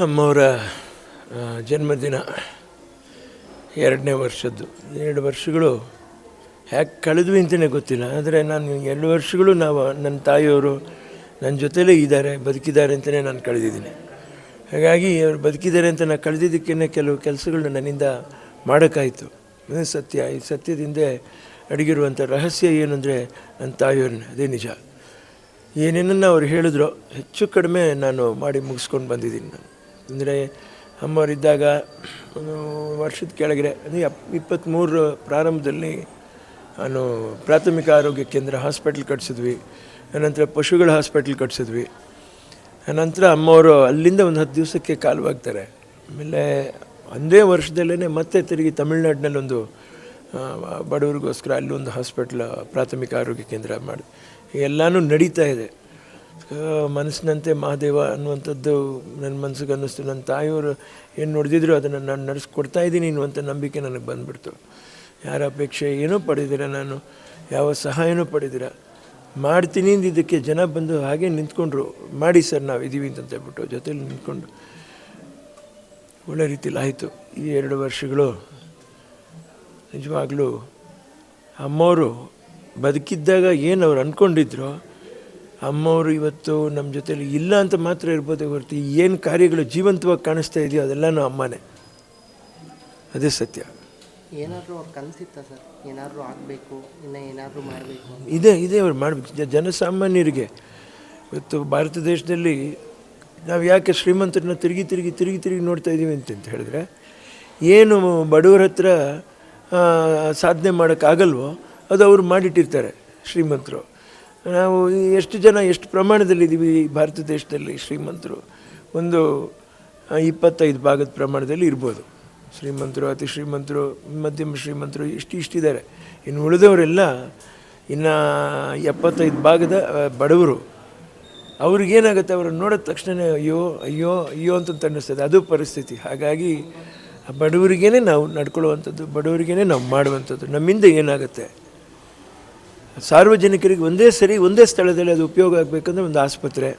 ಅಮ್ಮವರ ಜನ್ಮದಿನ ಎರಡನೇ ವರ್ಷದ್ದು. ಎರಡು ವರ್ಷಗಳು ಹ್ಯಾಕ್ ಕಳೆದ್ವಿ ಅಂತಲೇ ಗೊತ್ತಿಲ್ಲ. ಆದರೆ ನಾನು ಎರಡು ವರ್ಷಗಳು ನಾವು ನನ್ನ ತಾಯಿಯವರು ನನ್ನ ಜೊತೆಲೇ ಇದ್ದಾರೆ, ಬದುಕಿದ್ದಾರೆ ಅಂತಲೇ ನಾನು ಕಳೆದಿದ್ದೀನಿ. ಹಾಗಾಗಿ ಅವ್ರು ಬದುಕಿದ್ದಾರೆ ಅಂತ ನಾನು ಕಳೆದಿದ್ದಕ್ಕೇ ಕೆಲವು ಕೆಲಸಗಳನ್ನ ನನ್ನಿಂದ ಮಾಡೋಕ್ಕಾಯಿತು. ಸತ್ಯ. ಈ ಸತ್ಯದಿಂದ ಅಡಗಿರುವಂಥ ರಹಸ್ಯ ಏನು ನನ್ನ ತಾಯಿಯವ್ರನ್ನ. ಅದೇ ನಿಜ. ಏನೇನನ್ನು ಅವ್ರು ಹೇಳಿದ್ರು ಹೆಚ್ಚು ಕಡಿಮೆ ನಾನು ಮಾಡಿ ಮುಗಿಸ್ಕೊಂಡು ಬಂದಿದ್ದೀನಿ ನಾನು. ಅಂದರೆ ಅಮ್ಮವರಿದ್ದಾಗ ಒಂದು ವರ್ಷದ ಕೆಳಗಡೆ ಅಂದರೆ ಎಪ್ ಇಪ್ಪತ್ತ್ಮೂರು ಪ್ರಾರಂಭದಲ್ಲಿ ನಾನು ಪ್ರಾಥಮಿಕ ಆರೋಗ್ಯ ಕೇಂದ್ರ ಹಾಸ್ಪಿಟ್ಲ್ ಕಟ್ಸಿದ್ವಿ. ಆನಂತರ ಪಶುಗಳ ಹಾಸ್ಪಿಟ್ಲ್ ಕಟ್ಸಿದ್ವಿ. ಆನಂತರ ಅಮ್ಮವರು ಅಲ್ಲಿಂದ ಒಂದು ಹತ್ತು ದಿವಸಕ್ಕೆ ಕಾಲವಾಗ್ತಾರೆ. ಆಮೇಲೆ ಒಂದೇ ವರ್ಷದಲ್ಲೇ ಮತ್ತೆ ತಿರುಗಿ ತಮಿಳ್ನಾಡಿನಲ್ಲಿ ಒಂದು ಆ, ಬಡವರಿಗೋಸ್ಕರ ಅಲ್ಲೊಂದು ಹಾಸ್ಪಿಟ್ಲ್ ಪ್ರಾಥಮಿಕ ಆರೋಗ್ಯ ಕೇಂದ್ರ ಮಾಡಿ ಎಲ್ಲನೂ ನಡೀತಾ ಇದೆ. ಮನಸ್ಸಿನಂತೆ ಮಹಾದೇವ ಅನ್ನುವಂಥದ್ದು ನನ್ನ ಮನಸ್ಸಿಗೆ ಅನ್ನಿಸ್ತು. ನನ್ನ ತಾಯಿಯವರು ಏನು ನೋಡಿದ್ರು ಅದನ್ನು ನಾನು ನಡೆಸ್ಕೊಡ್ತಾ ಇದ್ದೀನಿ ಅನ್ನುವಂಥ ನಂಬಿಕೆ ನನಗೆ ಬಂದುಬಿಡ್ತು. ಯಾರ ಅಪೇಕ್ಷೆ ಏನೂ ಪಡೆದಿರ ನಾನು. ಯಾವ ಸಹಾಯನೂ ಪಡೆದಿರ ಮಾಡ್ತೀನಿ ಇದಕ್ಕೆ ಜನ ಬಂದು ಹಾಗೆ ನಿಂತ್ಕೊಂಡ್ರು. ಮಾಡಿ ಸರ್, ನಾವು ಇದ್ದೀವಿ ಅಂತ ಹೇಳ್ಬಿಟ್ಟು ಜೊತೇಲಿ ನಿಂತ್ಕೊಂಡು. ಒಳ್ಳೆ ರೀತಿಯಲ್ಲಿ ಆಯಿತು. ಈ ಎರಡು ವರ್ಷಗಳು ನಿಜವಾಗ್ಲೂ ಅಮ್ಮವರು ಬದುಕಿದ್ದಾಗ ಏನು ಅವ್ರು ಅಂದ್ಕೊಂಡಿದ್ರು ಅಮ್ಮವರು ಇವತ್ತು ನಮ್ಮ ಜೊತೆಲಿ ಇಲ್ಲ ಅಂತ ಮಾತ್ರ ಇರ್ಬೋದು ಹೊರತು ಏನು ಕಾರ್ಯಗಳು ಜೀವಂತವಾಗಿ ಕಾಣಿಸ್ತಾ ಇದೆಯೋ ಅದೆಲ್ಲನೂ ಅಮ್ಮನೇ. ಅದೇ ಸತ್ಯ. ಏನಾದರೂ ಅವ್ರು ಕನಸಿತ್ತ ಸರ್? ಏನಾದರೂ ಆಗಬೇಕು ಇನ್ನು ಏನಾದರೂ ಮಾಡಬೇಕು ಇದೇ ಇದೇ ಅವ್ರು ಮಾಡಬೇಕು. ಜನಸಾಮಾನ್ಯರಿಗೆ ಇವತ್ತು ಭಾರತ ದೇಶದಲ್ಲಿ ನಾವು ಯಾಕೆ ಶ್ರೀಮಂತರನ್ನ ತಿರುಗಿ ತಿರುಗಿ ತಿರುಗಿ ತಿರುಗಿ ನೋಡ್ತಾ ಇದ್ದೀವಿ ಅಂತ ಹೇಳಿದ್ರೆ ಏನು ಬಡವ್ರ ಹತ್ರ ಸಾಧನೆ ಮಾಡೋಕ್ಕಾಗಲ್ವೋ ಅದು ಅವರು ಮಾಡಿಟ್ಟಿರ್ತಾರೆ ಶ್ರೀಮಂತರು. ನಾವು ಎಷ್ಟು ಜನ, ಎಷ್ಟು ಪ್ರಮಾಣದಲ್ಲಿದ್ದೀವಿ ಈ ಭಾರತ ದೇಶದಲ್ಲಿ ಶ್ರೀಮಂತರು? ಒಂದು ಇಪ್ಪತ್ತೈದು ಭಾಗದ ಪ್ರಮಾಣದಲ್ಲಿ ಇರ್ಬೋದು. ಶ್ರೀಮಂತರು, ಅತಿ ಶ್ರೀಮಂತರು, ಮಧ್ಯಮ ಶ್ರೀಮಂತರು ಇಷ್ಟು ಇಷ್ಟಿದ್ದಾರೆ. ಇನ್ನು ಉಳಿದವರೆಲ್ಲ ಇನ್ನು ಎಪ್ಪತ್ತೈದು ಭಾಗದ ಬಡವರು. ಅವ್ರಿಗೇನಾಗುತ್ತೆ? ಅವ್ರನ್ನ ನೋಡಿದ ತಕ್ಷಣ ಅಯ್ಯೋ ಅಯ್ಯೋ ಅಯ್ಯೋ ಅಂತ ಅನ್ನಿಸ್ತದೆ. ಅದು ಪರಿಸ್ಥಿತಿ. ಹಾಗಾಗಿ ಬಡವರಿಗೇ ನಾವು ನಡ್ಕೊಳ್ಳುವಂಥದ್ದು ಬಡವರಿಗೇ ನಾವು ಮಾಡುವಂಥದ್ದು. ನಮ್ಮಿಂದ ಏನಾಗುತ್ತೆ? ಸಾರ್ವಜನಿಕರಿಗೆ ಒಂದೇ ಸರಿ, ಒಂದೇ ಸ್ಥಳದಲ್ಲಿ ಅದು ಉಪಯೋಗ ಆಗಬೇಕಂದ್ರೆ ಒಂದು ಆಸ್ಪತ್ರೆ.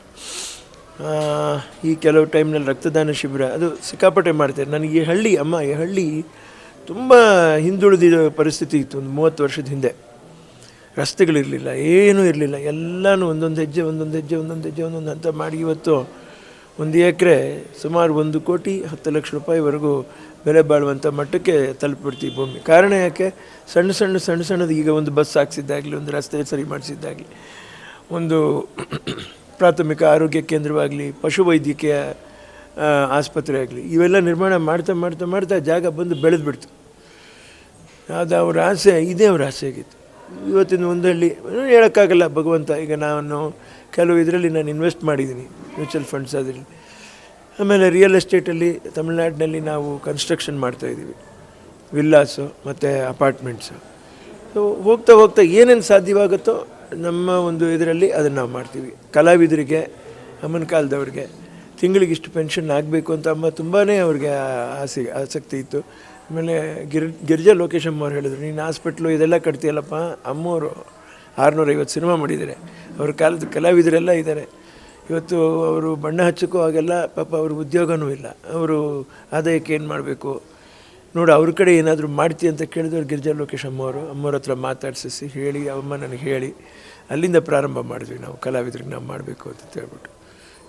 ಈ ಕೆಲವು ಟೈಮ್ನಲ್ಲಿ ರಕ್ತದಾನ ಶಿಬಿರ, ಅದು ಸಿಕ್ಕಾಪಟ್ಟೆ ಮಾಡ್ತಾರೆ. ನನಗೆ ಈ ಹಳ್ಳಿ, ಅಮ್ಮ, ಈ ಹಳ್ಳಿ ತುಂಬ ಹಿಂದುಳಿದ ಪರಿಸ್ಥಿತಿ ಇತ್ತು ಒಂದು ಮೂವತ್ತು ವರ್ಷದ ಹಿಂದೆ. ರಸ್ತೆಗಳಿರಲಿಲ್ಲ, ಏನೂ ಇರಲಿಲ್ಲ. ಎಲ್ಲನೂ ಒಂದೊಂದು ಹೆಜ್ಜೆ ಒಂದೊಂದು ಹೆಜ್ಜೆ ಒಂದೊಂದು ಹೆಜ್ಜೆ, ಒಂದೊಂದು ಹಂತ ಮಾಡಿ ಇವತ್ತು ಒಂದು ಎಕರೆ ಸುಮಾರು ಒಂದು ಕೋಟಿ ಹತ್ತು ಲಕ್ಷ ರೂಪಾಯಿವರೆಗೂ ಬೆಲೆ ಬಾಳುವಂಥ ಮಟ್ಟಕ್ಕೆ ತಲುಪಿಬಿಡ್ತೀವಿ ಭೂಮಿ. ಕಾರಣ ಯಾಕೆ? ಸಣ್ಣ ಸಣ್ಣ ಸಣ್ಣ ಸಣ್ಣದು ಈಗ ಒಂದು ಬಸ್ ಹಾಕ್ಸಿದ್ದಾಗಲಿ, ಒಂದು ರಸ್ತೆ ಸರಿ ಮಾಡಿಸಿದ್ದಾಗಲಿ, ಒಂದು ಪ್ರಾಥಮಿಕ ಆರೋಗ್ಯ ಕೇಂದ್ರವಾಗಲಿ, ಪಶುವೈದ್ಯಕೀಯ ಆಸ್ಪತ್ರೆ ಆಗಲಿ, ಇವೆಲ್ಲ ನಿರ್ಮಾಣ ಮಾಡ್ತಾ ಮಾಡ್ತಾ ಮಾಡ್ತಾ ಜಾಗ ಬಂದು ಬೆಳೆದ್ಬಿಡ್ತು. ಅದು ಅವ್ರ ಆಸೆ, ಇದೇ ಅವ್ರ ಆಸೆ ಆಗಿತ್ತು. ಇವತ್ತಿನ ಒಂದಳ್ಳಿ ಹೇಳೋಕ್ಕಾಗಲ್ಲ ಭಗವಂತ, ಈಗ ನಾನು ಕೆಲವು ಇದರಲ್ಲಿ ನಾನು ಇನ್ವೆಸ್ಟ್ ಮಾಡಿದ್ದೀನಿ ಮ್ಯೂಚುವಲ್ ಫಂಡ್ಸ್ ಅದರಲ್ಲಿ. ಆಮೇಲೆ ರಿಯಲ್ ಎಸ್ಟೇಟಲ್ಲಿ ತಮಿಳ್ನಾಡಿನಲ್ಲಿ ನಾವು ಕನ್ಸ್ಟ್ರಕ್ಷನ್ ಮಾಡ್ತಾಯಿದ್ದೀವಿ ವಿಲ್ಲಾಸು ಮತ್ತು ಅಪಾರ್ಟ್ಮೆಂಟ್ಸು ಸೊ ಹೋಗ್ತಾ ಹೋಗ್ತಾ ಏನೇನು ಸಾಧ್ಯವಾಗುತ್ತೋ ನಮ್ಮ ಒಂದು ಇದರಲ್ಲಿ ಅದನ್ನು ನಾವು ಮಾಡ್ತೀವಿ. ಕಲಾವಿದರಿಗೆ, ಅಮ್ಮನ ಕಾಲದವ್ರಿಗೆ, ತಿಂಗಳಿಗೆ ಇಷ್ಟು ಪೆನ್ಷನ್ ಆಗಬೇಕು ಅಂತ ಅಮ್ಮ ತುಂಬಾ ಅವ್ರಿಗೆ ಆಸೆ, ಆಸಕ್ತಿ ಇತ್ತು. ಆಮೇಲೆ ಗಿರ್, ಗಿರಿಜಾ ಲೋಕೇಶಮ್ಮ ಅವ್ರು ಹೇಳಿದ್ರು, ನೀನು ಹಾಸ್ಪಿಟ್ಲು ಇದೆಲ್ಲ ಕಟ್ತೀಯಲ್ಲಪ್ಪ? ಅಮ್ಮವರು ಆರುನೂರೈವತ್ತು ಸಿನಿಮಾ ಮಾಡಿದ್ದಾರೆ. ಅವ್ರ ಕಾಲದ ಕಲಾವಿದರೆಲ್ಲ ಇದ್ದಾರೆ. ಇವತ್ತು ಅವರು ಬಣ್ಣ ಹಚ್ಚಕ್ಕೂ ಆಗೆಲ್ಲ ಪಾಪ ಅವ್ರ ಉದ್ಯೋಗನೂ ಇಲ್ಲ. ಅವರು ಆದಾಯಕ್ಕೆ ಏನು ಮಾಡಬೇಕು? ನೋಡು ಅವ್ರ ಕಡೆ ಏನಾದರೂ ಮಾಡ್ತಿ ಅಂತ ಕೇಳಿದವ್ರು ಗಿರಿಜಾ ಲೋಕೇಶ್ ಅಮ್ಮವರು. ಅಮ್ಮವ್ರ ಹತ್ರ ಮಾತಾಡಿಸಿ ಹೇಳಿ ಅಮ್ಮ ನನಗೆ ಹೇಳಿ. ಅಲ್ಲಿಂದ ಪ್ರಾರಂಭ ಮಾಡಿದ್ವಿ ನಾವು ಕಲಾವಿದ್ರಿಗೆ ನಾವು ಮಾಡಬೇಕು ಅಂತ ಹೇಳ್ಬಿಟ್ಟು.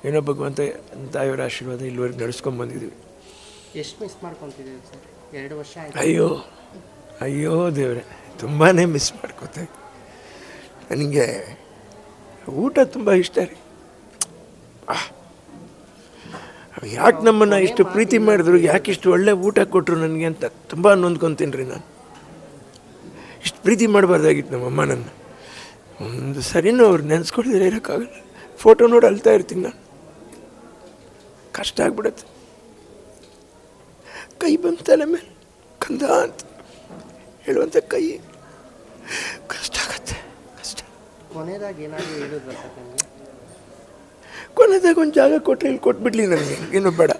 ಏನೋ ಭಗವಂತ ತಾಯಿಯವರ ಆಶೀರ್ವಾದ ಇಲ್ಲಿವರೆಗೆ ನಡೆಸ್ಕೊಂಬಂದಿದ್ದೀವಿ ಎಷ್ಟು ಮಿಸ್ ಮಾಡ್ಕೊತಿದ್ದೀವಿ ಸರ್? ಎರಡು ವರ್ಷ ಅಯ್ಯೋ ಅಯ್ಯೋ ದೇವ್ರೆ ತುಂಬಾ ಮಿಸ್ ಮಾಡ್ಕೋತಾ ಇದ್ದೆ. ನನಗೆ ಊಟ ತುಂಬ ಇಷ್ಟ ರೀ. ಯಾಕೆ ನಮ್ಮನ್ನು ಇಷ್ಟು ಪ್ರೀತಿ ಮಾಡಿದ್ರು ಯಾಕೆ ಇಷ್ಟು ಒಳ್ಳೆ ಊಟ ಕೊಟ್ಟರು ನನಗೆ ಅಂತ ತುಂಬ ನೊಂದ್ಕೊತೀನಿ ರೀ ನಾನು. ಇಷ್ಟು ಪ್ರೀತಿ ಮಾಡಬಾರ್ದಾಗಿತ್ತು ನಮ್ಮ ಅಮ್ಮನನ್ನು. ಒಂದು ಸರಿನೂ ಅವ್ರು ನೆನೆಸ್ಕೊಳ್ದಿರ ಇರೋಕ್ಕಾಗಲ್ಲ. ಫೋಟೋ ನೋಡಿ ಅಳ್ತಾ ಇರ್ತೀನಿ ನಾನು. ಕಷ್ಟ ಆಗ್ಬಿಡುತ್ತೆ. ಕೈ ತಲೆ ಮೇಲೆ. ಕಂದ ಅಂತ ಹೇಳುವಂಥ ಕೈ. ಕಷ್ಟ ಆಗತ್ತೆ. ಕಷ್ಟ. ಕೊನೆಯದಾಗಿ ಏನಾದರೂ ಕೊನೆದಾಗ ಒಂದು ಜಾಗ ಕೊಟ್ಟರೆ ಇಲ್ಲಿ ಕೊಟ್ಬಿಡ್ಲಿ ನನಗೆ. ಏನು ಬೇಡ.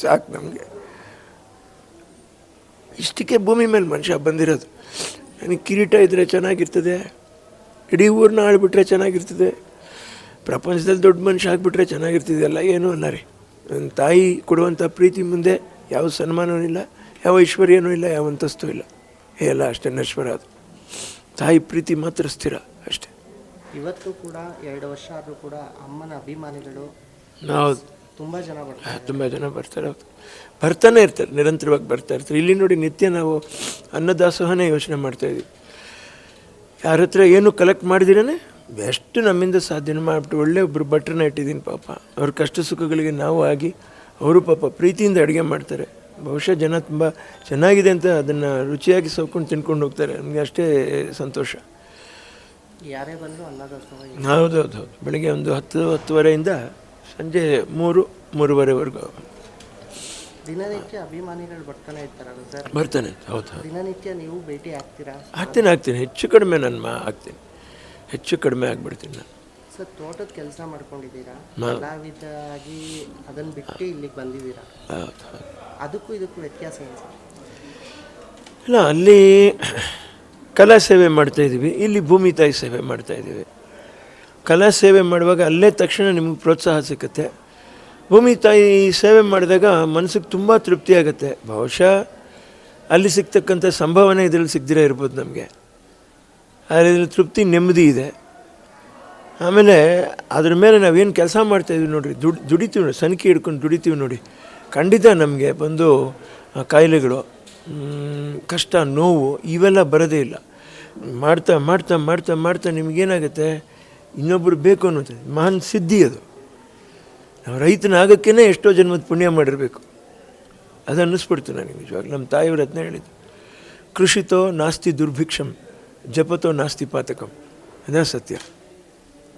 ಸಾಕು ನಮಗೆ. ಇಷ್ಟಕ್ಕೆ ಭೂಮಿ ಮೇಲೆ ಮನುಷ್ಯ ಬಂದಿರೋದು. ನನಗೆ ಕಿರೀಟ ಇದ್ದರೆ ಚೆನ್ನಾಗಿರ್ತದೆ. ಇಡೀ ಊರನ್ನ ಆಳ್ಬಿಟ್ರೆ ಚೆನ್ನಾಗಿರ್ತದೆ. ಪ್ರಪಂಚದಲ್ಲಿ ದೊಡ್ಡ ಮನುಷ್ಯ ಆಗಿಬಿಟ್ರೆ ಚೆನ್ನಾಗಿರ್ತಿದೆಯಲ್ಲ ಏನೂ ಅಲ್ಲ ರೀ. ನನ್ನ ತಾಯಿ ಕೊಡುವಂಥ ಪ್ರೀತಿ ಮುಂದೆ ಯಾವ ಸನ್ಮಾನವೂ ಇಲ್ಲ, ಯಾವ ಐಶ್ವರ್ಯನೂ ಇಲ್ಲ, ಯಾವ ಅಂತಸ್ತೂ ಇಲ್ಲ. ಎಲ್ಲ ಅಷ್ಟೇ ನಶ್ವರ ಅದು. ತಾಯಿ ಪ್ರೀತಿ ಮಾತ್ರ ಸ್ಥಿರ. ಇವತ್ತು ಕೂಡ ಎರಡು ವರ್ಷ ಆದರೂ ಕೂಡ ಅಮ್ಮನ ಅಭಿಮಾನಿಗಳು ಹೌದು ತುಂಬ ಜನ ಬರ್ತಾರೆ. ತುಂಬ ಜನ ಬರ್ತಾರೆ. ಹೌದು ಬರ್ತಾನೆ ಇರ್ತಾರೆ ನಿರಂತರವಾಗಿ ಬರ್ತಾ ಇರ್ತಾರೆ. ಇಲ್ಲಿ ನೋಡಿ ನಿತ್ಯ ನಾವು ಅನ್ನದಾಸೋಹನೇ ಯೋಚನೆ ಮಾಡ್ತಾ ಇದ್ದೀವಿ. ಯಾರ ಹತ್ರ ಏನು ಕಲೆಕ್ಟ್ ಮಾಡಿದಿರೇ ಎಷ್ಟು ನಮ್ಮಿಂದ ಸಾಧ್ಯನ ಮಾಡಿಬಿಟ್ಟು ಒಳ್ಳೆ ಒಬ್ಬರು ಭಟ್ರನ್ನ ಇಟ್ಟಿದ್ದೀನಿ ಪಾಪ. ಅವ್ರ ಕಷ್ಟ ಸುಖಗಳಿಗೆ ನಾವು ಆಗಿ ಅವರು ಪಾಪ ಪ್ರೀತಿಯಿಂದ ಅಡುಗೆ ಮಾಡ್ತಾರೆ. ಬಹುಶಃ ಜನ ತುಂಬ ಚೆನ್ನಾಗಿದೆ ಅಂತ ಅದನ್ನು ರುಚಿಯಾಗಿ ಸೌಕೊಂಡು ತಿನ್ಕೊಂಡು ಹೋಗ್ತಾರೆ. ನನಗೆ ಅಷ್ಟೇ ಸಂತೋಷ. ಯಾರೇ ಬಂದರೂ ಅನ್ನದಾಸೋಹ. ಹೌದು ಹೌದು ಹೌದು. ಬೆಳಗ್ಗೆ ಒಂದು ಹತ್ತು ಹತ್ತುವರೆಯಿಂದ ಸಂಜೆ ಮೂರು ಮೂರುವರೆವರೆಗೂ. ದಿನನಿತ್ಯ ಅಭಿಮಾನಿಗಳು ಬರ್ತಾನೆ ಇರ್ತಾರಲ್ಲ ಸರ್? ಬರ್ತಾನೆ ಹೌದು ಹೌದು. ದಿನನಿತ್ಯ ನೀವು ಭೇಟಿ ಆಗ್ತೀರಾ? ಆಗ್ತೀನಿ ಆಗ್ತೀನಿ. ಹೆಚ್ಚು ಕಡಿಮೆ ನನ್ನ ಮಾ ಆಗ್ತೀನಿ. ಹೆಚ್ಚು ಕಡಿಮೆ ಆಗ್ಬಿಡ್ತೀನಿ ನಾನು. ಸರ್ ತೋಟದ ಕೆಲಸ ಮಾಡ್ಕೊಂಡಿದ್ದೀರಾ. ಕಲಾವಿದಾಗಿ ಅದನ್ನು ಬಿಟ್ಟು ಇಲ್ಲಿಗೆ ಬಂದಿದ್ದೀರಾ? ಹೌದು. ಅದಕ್ಕೂ ಇದಕ್ಕೂ ವ್ಯತ್ಯಾಸ ಏನು ಸರ್? ಇಲ್ಲ ಅಲ್ಲಿ ಕಲಾ ಸೇವೆ ಮಾಡ್ತಾಯಿದ್ದೀವಿ ಇಲ್ಲಿ ಭೂಮಿ ತಾಯಿ ಸೇವೆ ಮಾಡ್ತಾಯಿದ್ದೀವಿ ಕಲಾ ಸೇವೆ ಮಾಡುವಾಗ ಅಲ್ಲೇ ತಕ್ಷಣ ನಿಮಗೆ ಪ್ರೋತ್ಸಾಹ ಸಿಗುತ್ತೆ. ಭೂಮಿ ತಾಯಿ ಸೇವೆ ಮಾಡಿದಾಗ ಮನಸ್ಸಿಗೆ ತುಂಬ ತೃಪ್ತಿ ಆಗುತ್ತೆ. ಬಹುಶಃ ಅಲ್ಲಿ ಸಿಗ್ತಕ್ಕಂಥ ಸಂಭಾವನೆ ಇದರಲ್ಲಿ ಸಿಗದಿರೇ ಇರ್ಬೋದು ನಮಗೆ. ಆದರೆ ಇದರಲ್ಲಿ ತೃಪ್ತಿ, ನೆಮ್ಮದಿ ಇದೆ. ಆಮೇಲೆ ಅದ್ರ ಮೇಲೆ ನಾವೇನು ಕೆಲಸ ಮಾಡ್ತಾಯಿದ್ವಿ ನೋಡಿರಿ. ದುಡ್, ದುಡಿತೀವಿ ನೋಡಿ, ಸನಿಕೆ ಹಿಡ್ಕೊಂಡು ದುಡಿತೀವಿ ನೋಡಿ. ಖಂಡಿತ ನಮಗೆ ಬಂದು ಕಾಯಿಲೆಗಳು ಕಷ್ಟ, ನೋವು, ಇವೆಲ್ಲ ಬರೋದೇ ಇಲ್ಲ. ಮಾಡ್ತಾ ಮಾಡ್ತಾ ಮಾಡ್ತಾ ಮಾಡ್ತಾ ನಿಮಗೇನಾಗುತ್ತೆ? ಇನ್ನೊಬ್ಬರು ಬೇಕು ಅನ್ನೋದು ಮಹಾನ್ ಸಿದ್ಧಿ ಅದು. ನಾವು ರೈತನಾಗಕ್ಕೇ ಎಷ್ಟೋ ಜನ್ಮದ ಪುಣ್ಯ ಮಾಡಿರಬೇಕು. ಅದು ಅನ್ನಿಸ್ಬಿಡ್ತು ನನಗೆ ನಿಜವಾಗಿ ನಮ್ಮ ತಾಯಿಯವ್ರ ಅದನ್ನ ಹೇಳಿದ್ದು. ಕೃಷಿತೋ ನಾಸ್ತಿ ದುರ್ಭಿಕ್ಷಂ, ಜಪತೋ ನಾಸ್ತಿ ಪಾತಕಂ. ಅದೇ ಸತ್ಯ.